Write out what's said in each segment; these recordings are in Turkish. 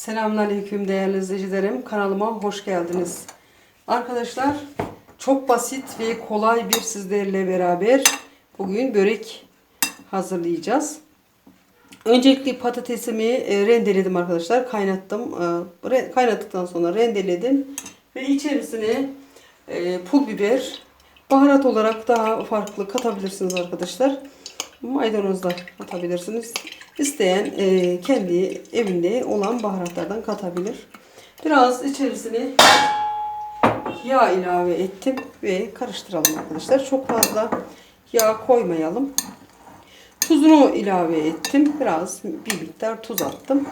Selamünaleyküm değerli izleyicilerim. Kanalıma hoş geldiniz. Arkadaşlar çok basit ve kolay bir sizlerle beraber bugün börek hazırlayacağız. Öncelikle patatesimi e, rendeledim arkadaşlar. Kaynattım. E, Kaynattıktan sonra rendeledim. Ve içerisine e, pul biber, baharat olarak daha farklı katabilirsiniz arkadaşlar. Maydanoz da atabilirsiniz. İsteyen e, kendi evinde olan baharatlardan katabilir. Biraz içerisine yağ ilave ettim ve karıştıralım arkadaşlar. Çok fazla yağ koymayalım. Tuzunu ilave ettim. Biraz bir miktar tuz attım.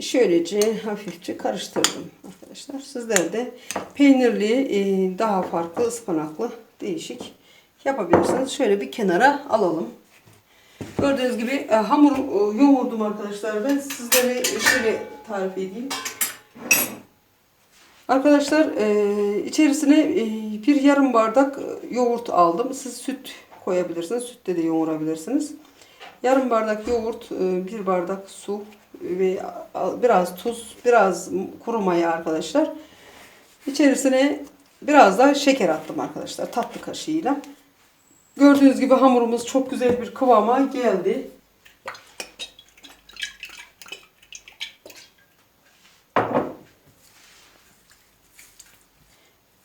Şöylece hafifçe karıştırdım arkadaşlar. Sizler de peynirli e, daha farklı ıspanaklı değişik yapabilirsiniz. Şöyle bir kenara alalım. Gördüğünüz gibi e, hamur e, yoğurdum arkadaşlar. Ben sizlere şöyle tarif edeyim. Arkadaşlar e, içerisine e, bir yarım bardak e, yoğurt aldım. Siz süt koyabilirsiniz. Sütte de yoğurabilirsiniz. Yarım bardak yoğurt, e, bir bardak su ve biraz tuz, biraz kuru maya arkadaşlar. İçerisine biraz da şeker attım arkadaşlar tatlı kaşığıyla. Gördüğünüz gibi hamurumuz çok güzel bir kıvama geldi.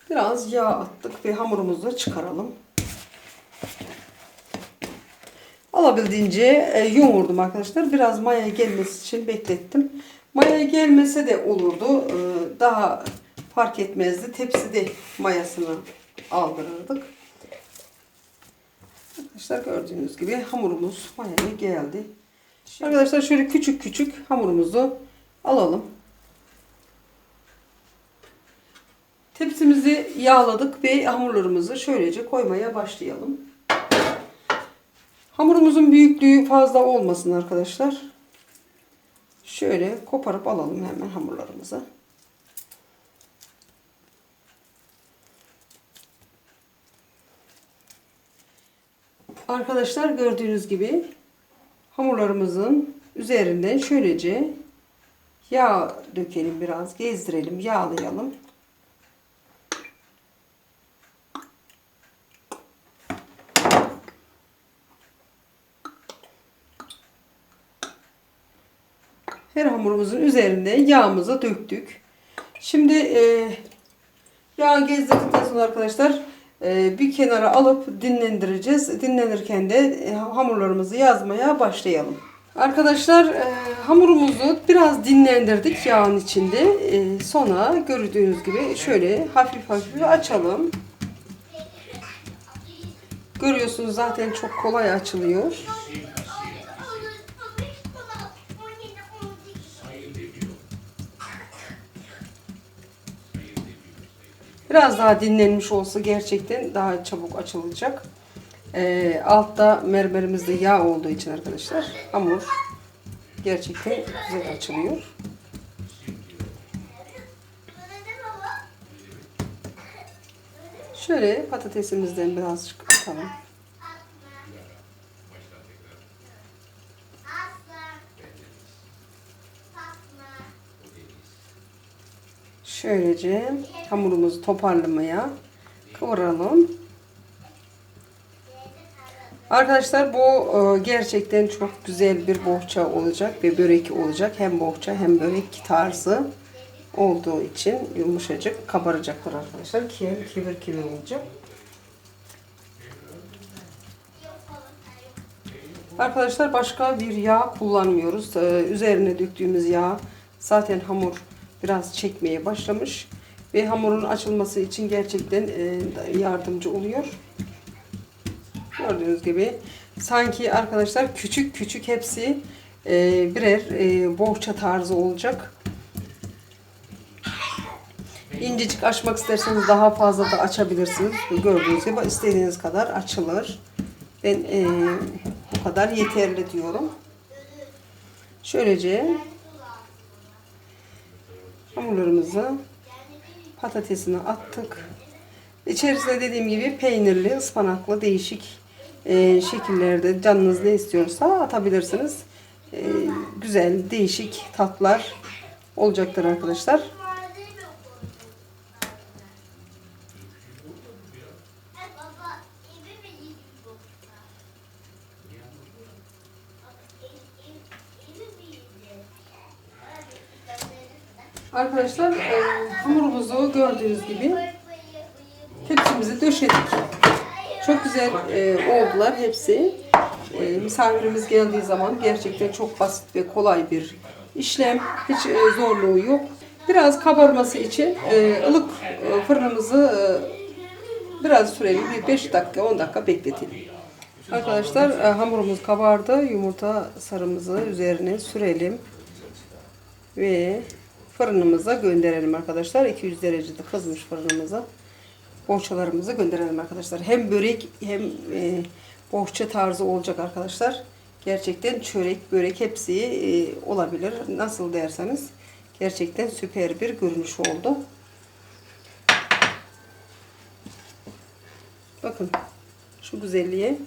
Biraz yağ attık ve hamurumuzu da çıkaralım. Alabildiğince e, yoğurdum arkadaşlar. Biraz maya gelmesi için beklettim. Maya gelmese de olurdu. E, daha fark etmezdi. Tepside mayasını aldırırdık. Arkadaşlar gördüğünüz gibi hamurumuz mayaya geldi. Arkadaşlar şöyle küçük küçük hamurumuzu alalım. Tepsimizi yağladık ve hamurlarımızı şöylece koymaya başlayalım. Hamurumuzun büyüklüğü fazla olmasın arkadaşlar. Şöyle koparıp alalım hemen hamurlarımızı. Arkadaşlar gördüğünüz gibi hamurlarımızın üzerinden şöylece yağ dökelim biraz gezdirelim yağlayalım. Her hamurumuzun üzerinde yağımızı döktük. Şimdi e, yağ gezdirdikten sonra arkadaşlar bir kenara alıp dinlendireceğiz. Dinlenirken de e, hamurlarımızı yazmaya başlayalım. Arkadaşlar e, hamurumuzu biraz dinlendirdik yağın içinde. E, sonra gördüğünüz gibi şöyle hafif hafif açalım. Görüyorsunuz zaten çok kolay açılıyor. Biraz daha dinlenmiş olsa gerçekten daha çabuk açılacak. Ee, altta mermerimizde yağ olduğu için arkadaşlar hamur gerçekten güzel açılıyor. Şöyle patatesimizden birazcık atalım. Şöylece hamurumuzu toparlamaya kıvıralım. Arkadaşlar bu e, gerçekten çok güzel bir bohça olacak ve börek olacak. Hem bohça hem börek tarzı olduğu için yumuşacık kabaracaktır arkadaşlar. Ki kivir kivir olacak. Arkadaşlar başka bir yağ kullanmıyoruz. Ee, üzerine döktüğümüz yağ zaten hamur biraz çekmeye başlamış. Ve hamurun açılması için gerçekten e, yardımcı oluyor. Gördüğünüz gibi sanki arkadaşlar küçük küçük hepsi e, birer e, bohça tarzı olacak. İncecik açmak isterseniz daha fazla da açabilirsiniz. Gördüğünüz gibi istediğiniz kadar açılır. Ben bu kadar yeterli diyorum. Şöylece hamurlarımızı patatesini attık. İçerisine dediğim gibi peynirli, ıspanaklı değişik e, şekillerde canınız ne istiyorsa atabilirsiniz. E, güzel, değişik tatlar olacaktır arkadaşlar. Arkadaşlar e, hamurumuzu gördüğünüz gibi tepsimizi döşedik. Çok güzel e, oldular hepsi. E, misafirimiz geldiği zaman gerçekten çok basit ve kolay bir işlem. Hiç e, zorluğu yok. Biraz kabarması için e, ılık e, fırınımızı e, biraz süreli bir 5 dakika 10 dakika bekletelim. Arkadaşlar e, hamurumuz kabardı. Yumurta sarımızı üzerine sürelim ve fırınımıza gönderelim arkadaşlar. 200 derecede kızmış fırınımıza. Bohçalarımızı gönderelim arkadaşlar. Hem börek hem e, bohça tarzı olacak arkadaşlar. Gerçekten çörek, börek hepsi e, olabilir. Nasıl derseniz gerçekten süper bir görünüş oldu. Bakın şu güzelliğe